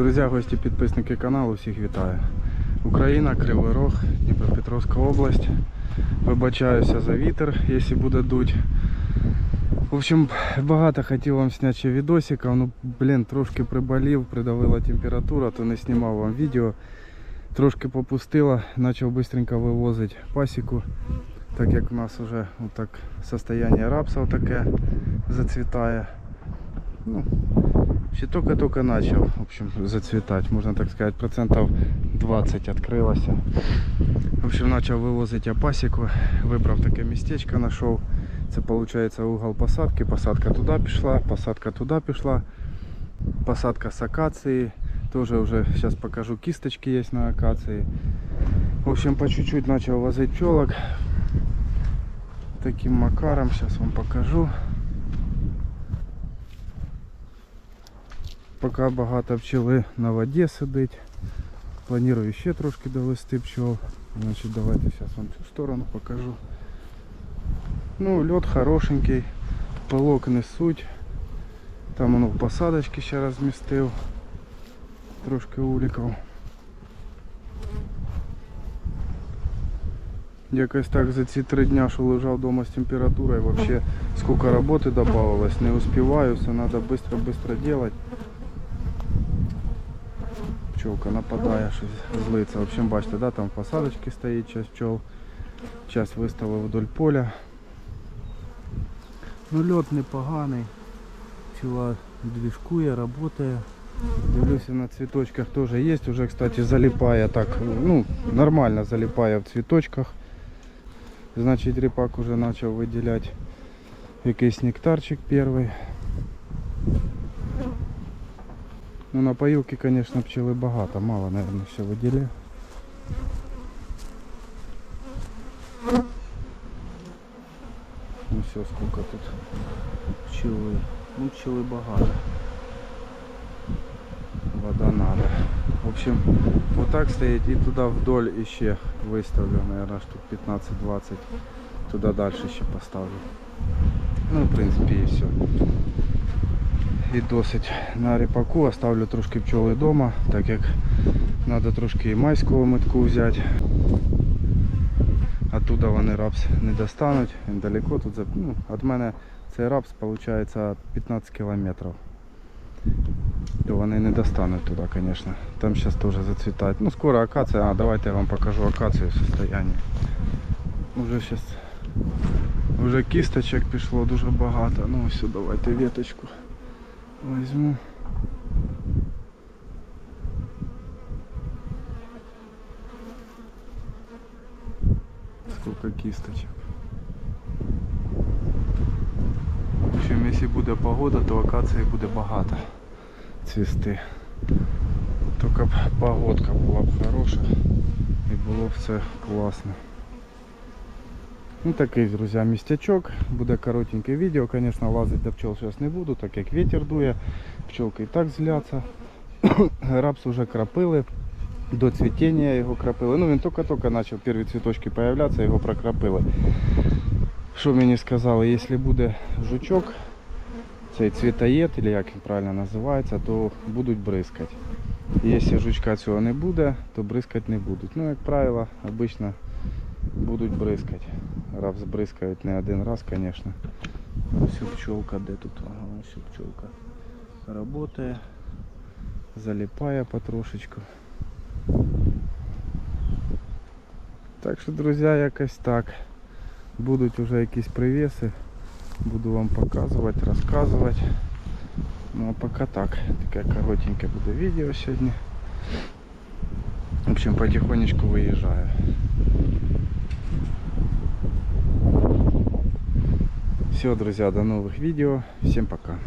Друзі, гості, підписники каналу, всіх вітаю. Україна, Кривий Рог, Дніпропетровська область. Вибачаюся за вітер, якщо буде дуть. В общем, багато хотів вам зняти ще відосика, ну блін, трошки приболів, придавила температура, то не знімав вам відео. Трошки попустила, почав швидко вивозити пасіку, так як у нас вже отак состояние рапса таке зацвітає. Ну, ще тільки-тільки почав в общем, зацвітати, можна так сказати, процентів 20 відкрилося. В общем, почав вивозити я пасіку, вибрав таке містечко, знайшов. Це виходить угол посадки. Посадка туди пішла, посадка туди пішла. Посадка з акації. Тоже вже зараз покажу кісточки є на акації. В общем, по чуть-чуть почав возити пчелок. Таким макаром, зараз вам покажу. Поки багато пчели на воді сидить. Планую ще трошки довести пчел. Значить, давайте зараз вам цю сторону покажу. Ну, лед хорошенький, пилок несуть. Там воно в посадочці ще розмістив. Трошки уліків. Якось так за ці три дня, що лежав вдома з температурою, вообще сколько роботи додавалось, не успіваю, все треба быстро-быстро делать. Пчелка нападає, щось злиться. В общем, бачите, да, там в посадочці стоїть час пчел. Час виставив вдоль поля. Ну льот непоганий. Пчела движкує, працює. Дивлюся на цвіточках теж є. Уже, кстати, залипає так, ну, нормально залипає в цвіточках. Значить ріпак уже почав виділяти якийсь нектарчик перший. Ну на поилке, конечно, пчели багато, мало, наверное, все виділяє. Ну все, сколько тут пчели. Ну пчели багато. Вода надо. В общем, вот так стоит и туда вдоль еще выставлю, наверное, штук 15-20. Туда дальше еще поставлю. Ну, в принципе, и все. І досить на ріпаку оставлю трошки пчоли вдома, так як треба трошки і майського метку взяти. Оттуда вони рапс не достануть, він далеко тут ну, від мене цей рапс виходить 15 кілометрів. То вони не достануть туди, звісно. Там зараз теж зацвітають. Ну скоро акація, а давайте я вам покажу акацію в состоянии. Уже зараз вже кісточок пішло дуже багато. Ну все, давайте веточку возьму. Сколько кисточек. В общем, якщо буде погода, то акації буде багато цвісти. Тільки б погодка була б хороша і було б все класно. Ну такий, друзі, містячок. Буде коротеньке відео. Звісно, лазити до пчел зараз не буду, так як вітер дує. Пчелки і так зляться. Рапс уже крапили. До цвітіння його крапили. Ну він тільки-тільки почав перші цвіточки з'являтися, його прокрапили. Що мені сказали, якщо буде жучок, цей цвітоєд, або як він правильно називається, то будуть бризкати. Якщо жучка цього не буде, то бризкати не будуть. Ну, як правило, обично будуть бризкати. Рапс бризкають не один раз, звісно. Ось пчелка, де тут? Ага, ось пчелка работає, залипає потрошечку. Так що, друзі, якось так. Будуть вже якісь привіси. Буду вам показувати, розказувати. Ну а поки так. Таке коротеньке буде відео сьогодні. В общем, потихонечку виїжджаю. Все, друзья, до новых видео. Всем пока.